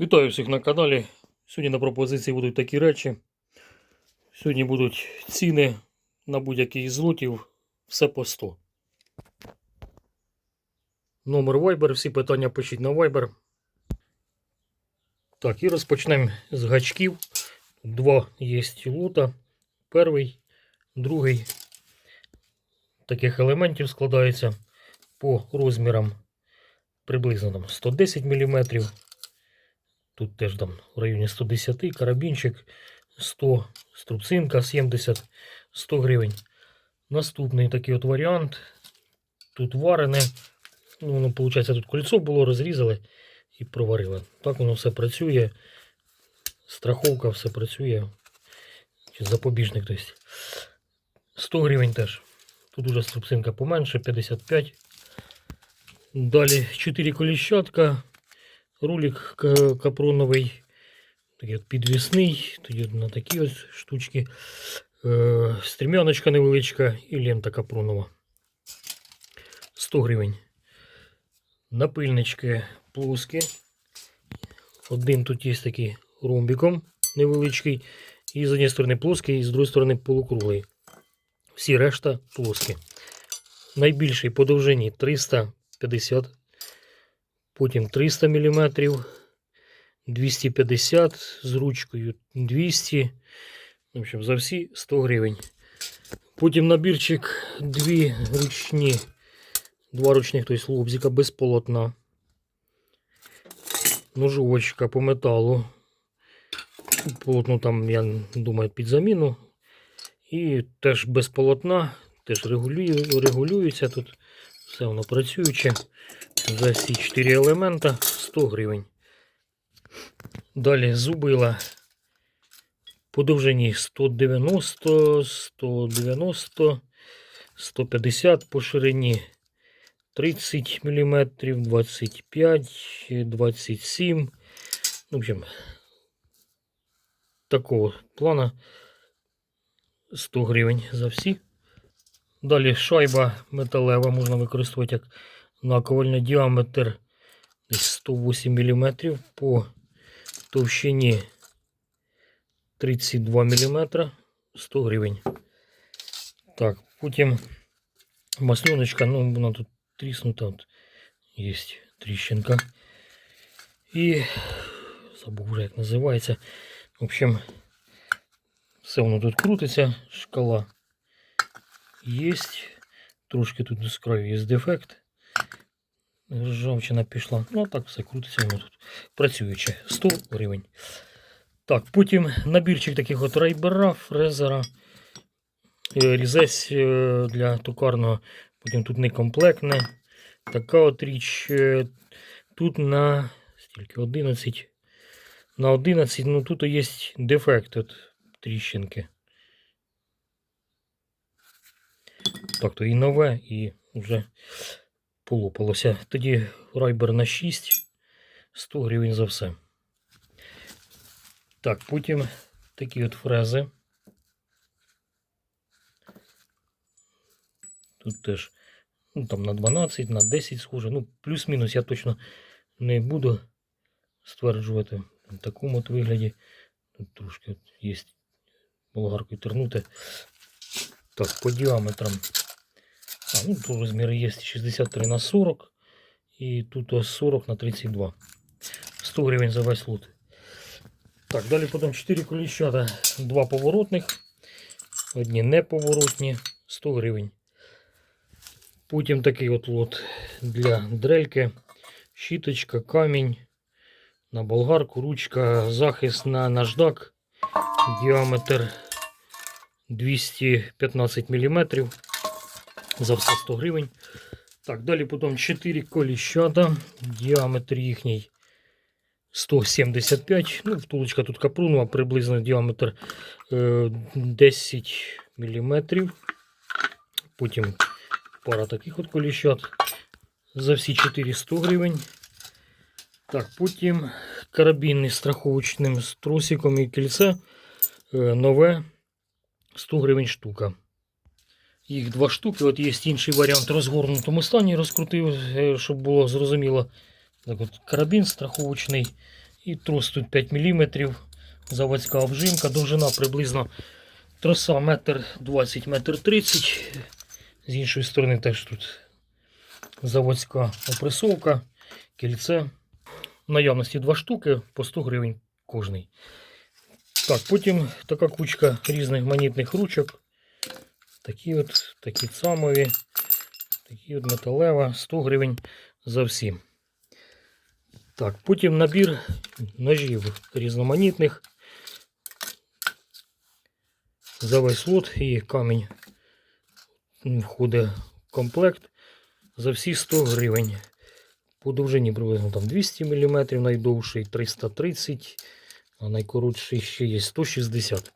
Вітаю всіх на каналі. Сьогодні на пропозиції будуть такі речі. Сьогодні будуть ціни на будь-який з лотів. Все по 100. Номер Viber, всі питання пишіть на Viber. Так, і розпочнемо з гачків. Два є лота. Перший, другий. Таких елементів складається по розмірам приблизно там 110 мм. Тут теж там в районі 110, карабінчик 100, струбцинка 70, 100 гривень. Наступний такий от варіант. Тут варене. Ну, воно, виходить, тут кольцо було, розрізали і проварили. Так воно все працює. Страховка все працює. Чи запобіжник, тобто. 100 гривень теж. Тут уже струбцинка поменше, 55. Далі 4 коліщатка рулик к- капроновий, такий от підвісний, тоді на такі ось штучки, е, стрімяночка невеличка і лента капронова. 100 гривень. Напильнички плоскі. Один тут є такий ромбіком невеличкий. І з однієї сторони плоский, і з другої сторони полукруглий. Всі решта плоскі. Найбільший по довжині 350 потім 300 мм, 250 з ручкою 200. В общем, за всі 100 гривень. Потім набірчик дві ручні, два ручних, тобто лобзика без полотна. Ножовочка по металу. Полотно там, я думаю, під заміну. І теж без полотна, теж регулюється тут. Все воно працююче. За всі 4 елемента 100 гривень. Далі зубила по довжині 190, 190, 150 по ширині 30 мм, 25, 27. В общем, такого плана 100 гривень за всі. Далі шайба металева можна використовувати як наковальня діаметр десь 108 мм по товщині 32 мм 100 гривень. Так, потім маслюночка, ну вона тут тріснута, от є тріщинка. І забув вже як називається. В общем, все воно тут крутиться, шкала є. Трошки тут з краю є дефект. Ржавчина пішла. Ну, так все крутиться воно тут. Працююче. 100 гривень. Так, потім набірчик таких от райбера, фрезера, е, різець е, для токарного. Потім тут некомплектне. Така от річ. е, Тут на стільки 11. На 11, ну тут є дефект от тріщинки. Так, то і нове, і вже полопалося. Тоді райбер на 6, 100 гривень за все. Так, потім такі от фрези. Тут теж ну, там на 12, на 10 схоже. Ну, плюс-мінус я точно не буду стверджувати в такому от вигляді. Тут трошки от є болгаркою тернути. Так, по діаметрам. А, ну, тут розміри є 63 на 40. І тут 40 на 32. 100 гривень за весь лот. Так, далі потім 4 коліщата, два поворотних, одні неповоротні, 100 гривень. Потім такий от лот для дрельки, щіточка, камінь, на болгарку, ручка, захист на наждак, діаметр 215 мм. За все 100 гривень. Так, далі потім 4 коліщата. Діаметр їхній 175. Ну, втулочка тут капрунова, приблизно діаметр е, 10 мм. Потім пара таких от коліщат. За всі 400 гривень. Так, потім карабінний страховочним з тросиком і кільце. Е, нове 100 гривень штука. Їх два штуки. От є інший варіант в розгорнутому стані. Розкрутив, е, щоб було зрозуміло. Так от Карабін страховочний І трос тут 5 мм. Заводська обжимка. Довжина приблизно троса метр 20 метр 30. З іншої сторони теж тут заводська опресовка, кільце. В наявності два штуки по 100 гривень кожний. Так, потім така кучка різних монетних ручок. Такі от, такі самові, такі от металева, 100 гривень за всі. Так, потім набір ножів різноманітних. За весь лот і камінь входить в комплект за всі 100 гривень. По довжині приблизно там 200 мм, найдовший 330 а найкоротший ще є 160.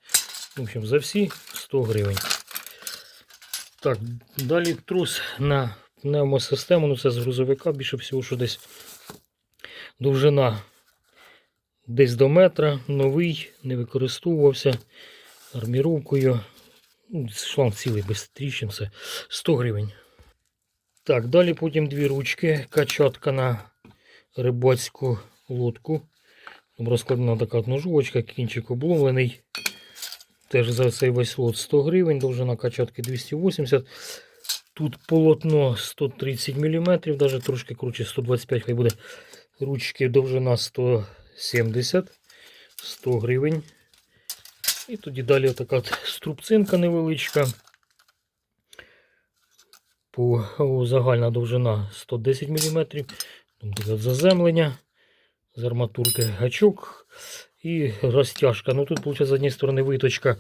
В общем, за всі 100 гривень. Так, далі трос на пневмосистему. Ну це з грузовика, більше всього, що десь довжина десь до метра, новий, не використовувався арміровкою. Ну, Шланг цілий без тріщин, все 100 гривень. Так, далі потім дві ручки, качатка на рибацьку лодку. Там Розкладена така ножовочка, кінчик обломлений. Теж за цей весь лот 100 гривень, довжина качатки 280. Тут полотно 130 мм, навіть трошки круче 125 хай буде. Ручки довжина 170, 100 гривень. І тоді далі така струбцинка невеличка. По о, загальна довжина 110 мм. От заземлення з арматурки гачок і розтяжка. Ну тут, виходить, з однієї сторони виточка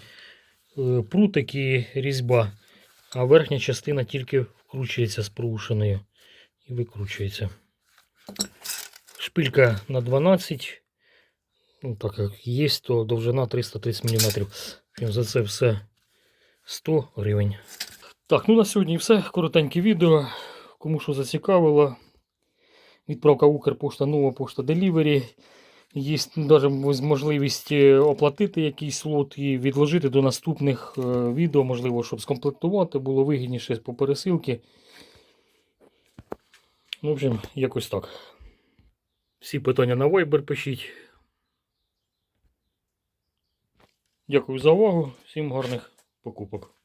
е, прутик і різьба, а верхня частина тільки вкручується з порушеною і викручується. Шпилька на 12. Ну, так як є, то довжина 330 мм. За це все 100 гривень. Так, ну на сьогодні все. Коротеньке відео. Кому що зацікавило. Відправка Укрпошта, нова пошта Delivery. Є навіть можливість е, оплатити якийсь лот і відложити до наступних е, відео, можливо, щоб скомплектувати, було вигідніше по пересилці. В общем, якось так. Всі питання на Viber пишіть. Дякую за увагу. Всім гарних покупок.